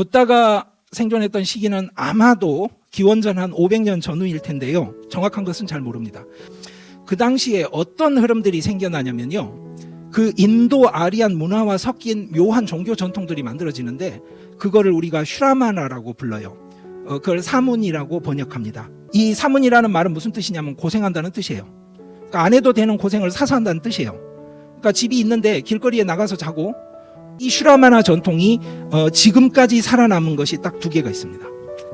붓다가 생존했던 시기는 아마도 기원전 한 500년 전후일 텐데요. 정확한 것은 잘 모릅니다. 그 당시에 어떤 흐름들이 생겨나냐면요. 그 인도 아리안 문화와 섞인 묘한 종교 전통들이 만들어지는데 그거를 우리가 슈라마나라고 불러요. 어, 그걸 사문이라고 번역합니다. 이 사문이라는 말은 무슨 뜻이냐면 고생한다는 뜻이에요. 그러니까 안 해도 되는 고생을 사서 한다는 뜻이에요. 그러니까 집이 있는데 길거리에 나가서 자고 이 슈라마나 전통이 어, 지금까지 살아남은 것이 딱 두 개가 있습니다.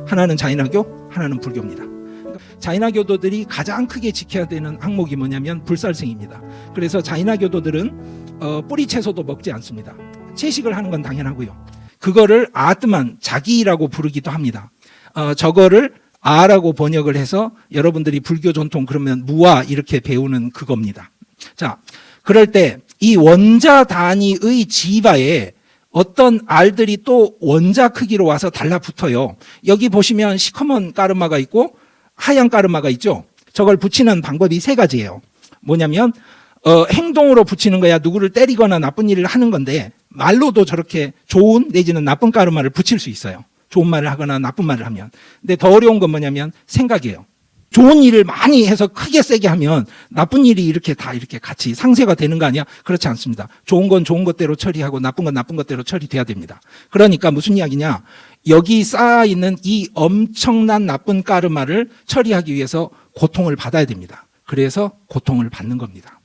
하나는 자인화교, 하나는 불교입니다. 그러니까 자인화교도들이 가장 크게 지켜야 되는 항목이 뭐냐면 불살생입니다. 그래서 자인화교도들은 어, 뿌리 채소도 먹지 않습니다. 채식을 하는 건 당연하고요. 그거를 아트만 자기라고 부르기도 합니다. 어, 저거를 아라고 번역을 해서 여러분들이 불교 전통 그러면 무아 이렇게 배우는 그겁니다. 자, 그럴 때 이 원자 단위의 지바에 어떤 알들이 또 원자 크기로 와서 달라붙어요. 여기 보시면 시커먼 까르마가 있고 하얀 까르마가 있죠. 저걸 붙이는 방법이 세 가지예요. 뭐냐면 어, 행동으로 붙이는 거야 누구를 때리거나 나쁜 일을 하는 건데 말로도 저렇게 좋은 내지는 나쁜 까르마를 붙일 수 있어요. 좋은 말을 하거나 나쁜 말을 하면. 근데 더 어려운 건 뭐냐면 생각이에요. 좋은 일을 많이 해서 크게 세게 하면 나쁜 일이 이렇게 다 이렇게 같이 상쇄가 되는 거 아니야? 그렇지 않습니다. 좋은 건 좋은 것대로 처리하고 나쁜 건 나쁜 것대로 처리돼야 됩니다. 그러니까 무슨 이야기냐? 여기 쌓아 있는 이 엄청난 나쁜 까르마를 처리하기 위해서 고통을 받아야 됩니다. 그래서 고통을 받는 겁니다.